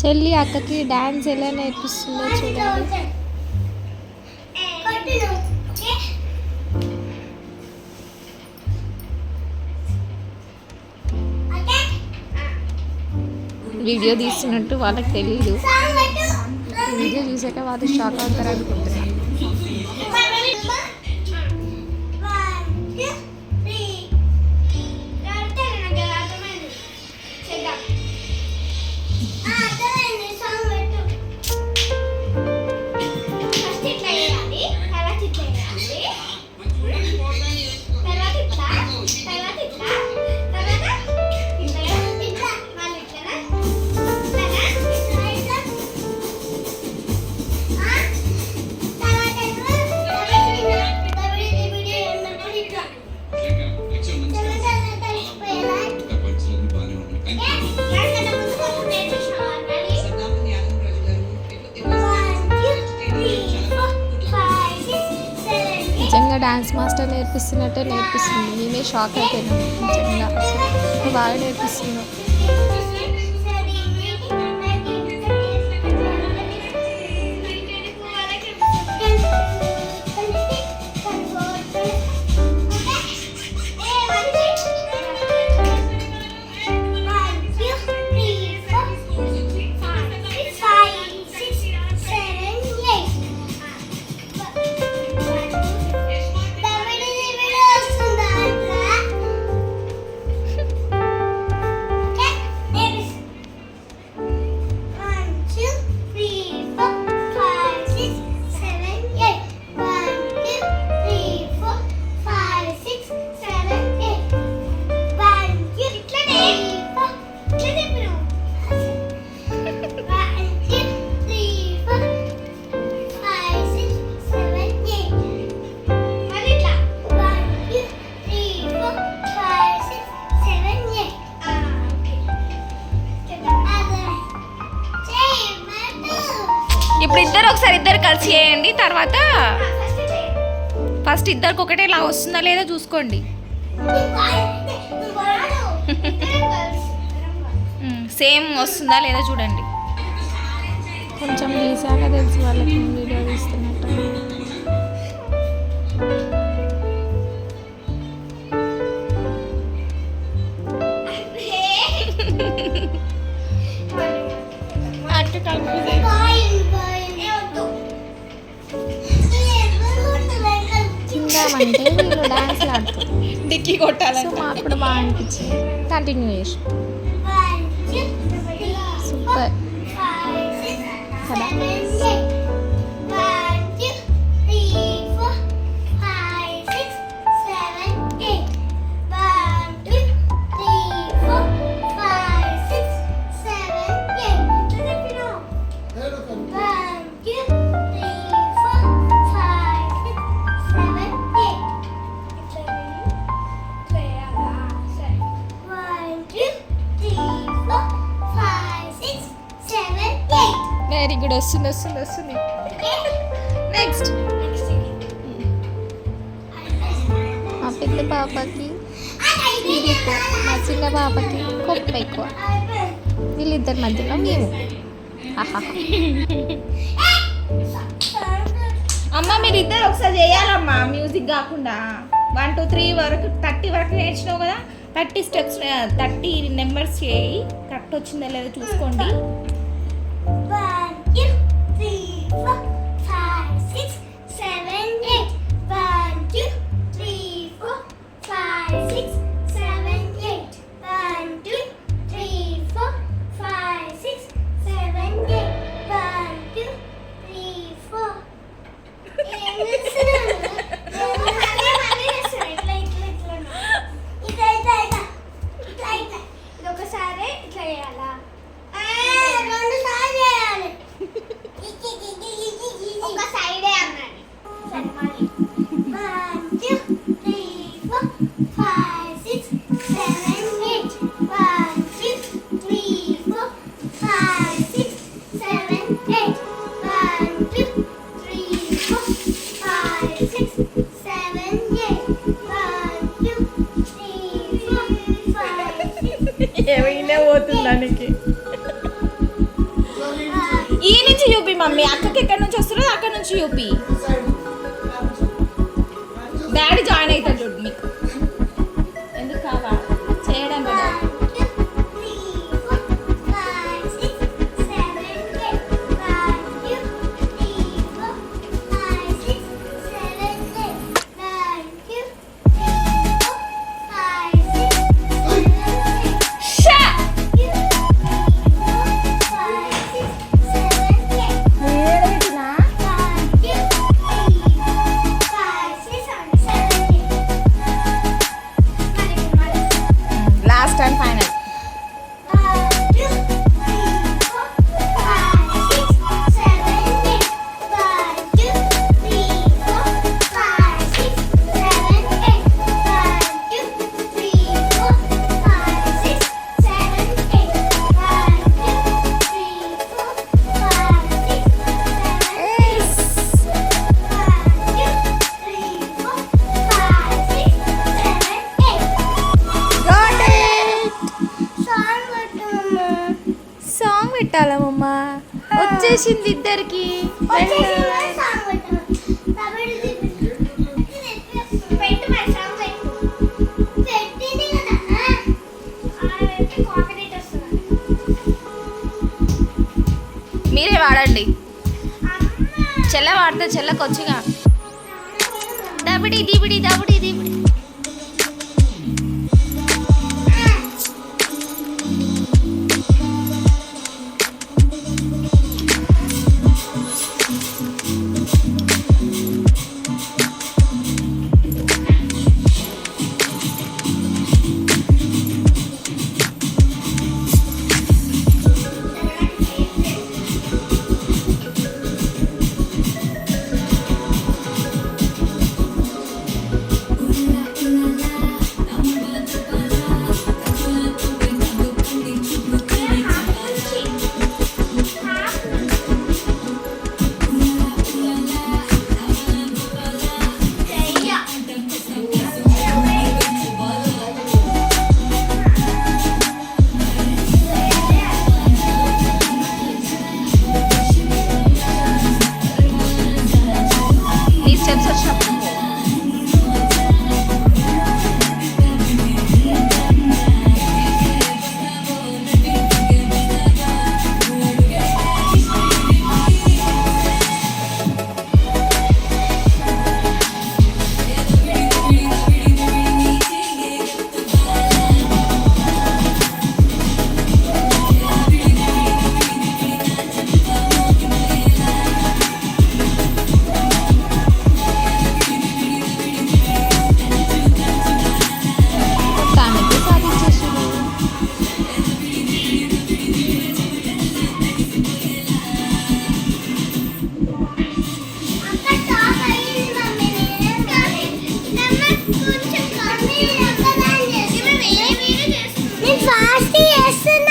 చెల్లి అక్కకి డాన్స్ ఎలా నేర్పిస్తుందో చూడండి. వీడియో తీస్తున్నట్టు వాళ్ళకి తెలియదు వీడియో చూసాక వాళ్ళు షాక్ అవుతారు అనుకుంటున్నాను డ్యాన్స్ మాస్టర్ నేర్పిస్తున్నట్టే నేర్పిస్తుంది. మేమే షాక్ అయిపోయినాం నిజంగా. బాగా నేర్పిస్తున్నాం ఇద్దరు కలిసి చేయండి తర్వాత ఫస్ట్ ఇద్దరికి ఒకటే ఇలా వస్తుందా లేదా చూసుకోండి. సేమ్ వస్తుందా లేదా చూడండి. కొంచెం తీసాక తెలిసి వాళ్ళకి వీడియో తీస్తున్నట్టు డాన్స్ డిక్కి సో కొట్టాలంట మాకు కూడా బాగా అనిపించింది. కంటిన్యూ చేసి సూపర్ కదా? వెరీ గుడ్ వస్తుంది వస్తుంది వస్తుంది? నెక్స్ట్. మా పెద్ద పాపకి ఇది ఎక్కువ మా చిన్న పాపకి కొప్ప ఎక్కువ. వీళ్ళిద్దరి మధ్యలో మేము. అమ్మ మీరు ఇద్దరు ఒకసారి చేయాలమ్మా మ్యూజిక్ కాకుండా. వన్ టూ త్రీ వరకు థర్టీ వరకు నేర్చినావు కదా? థర్టీ స్టెప్స్ థర్టీ నెంబర్స్ చేయి. కరెక్ట్ వచ్చిందో లేదో చూసుకోండి. ఏమైనా పోతుంది ఈ నుంచి యూపీ మమ్మీ. అక్కకి ఎక్కడి నుంచి వస్తుందో అక్కడ నుంచి యూపీ. Stern Finance. పెట్టాలమ్మా వచ్చేసింది ఇద్దరికి. మీరే వాడండి. చెల్ల వాడితే చెల్లకు వచ్చిగా దబిడి దిబిడి దబిడి దిబిడి. ఫాస్ట్ చేస్తున్నా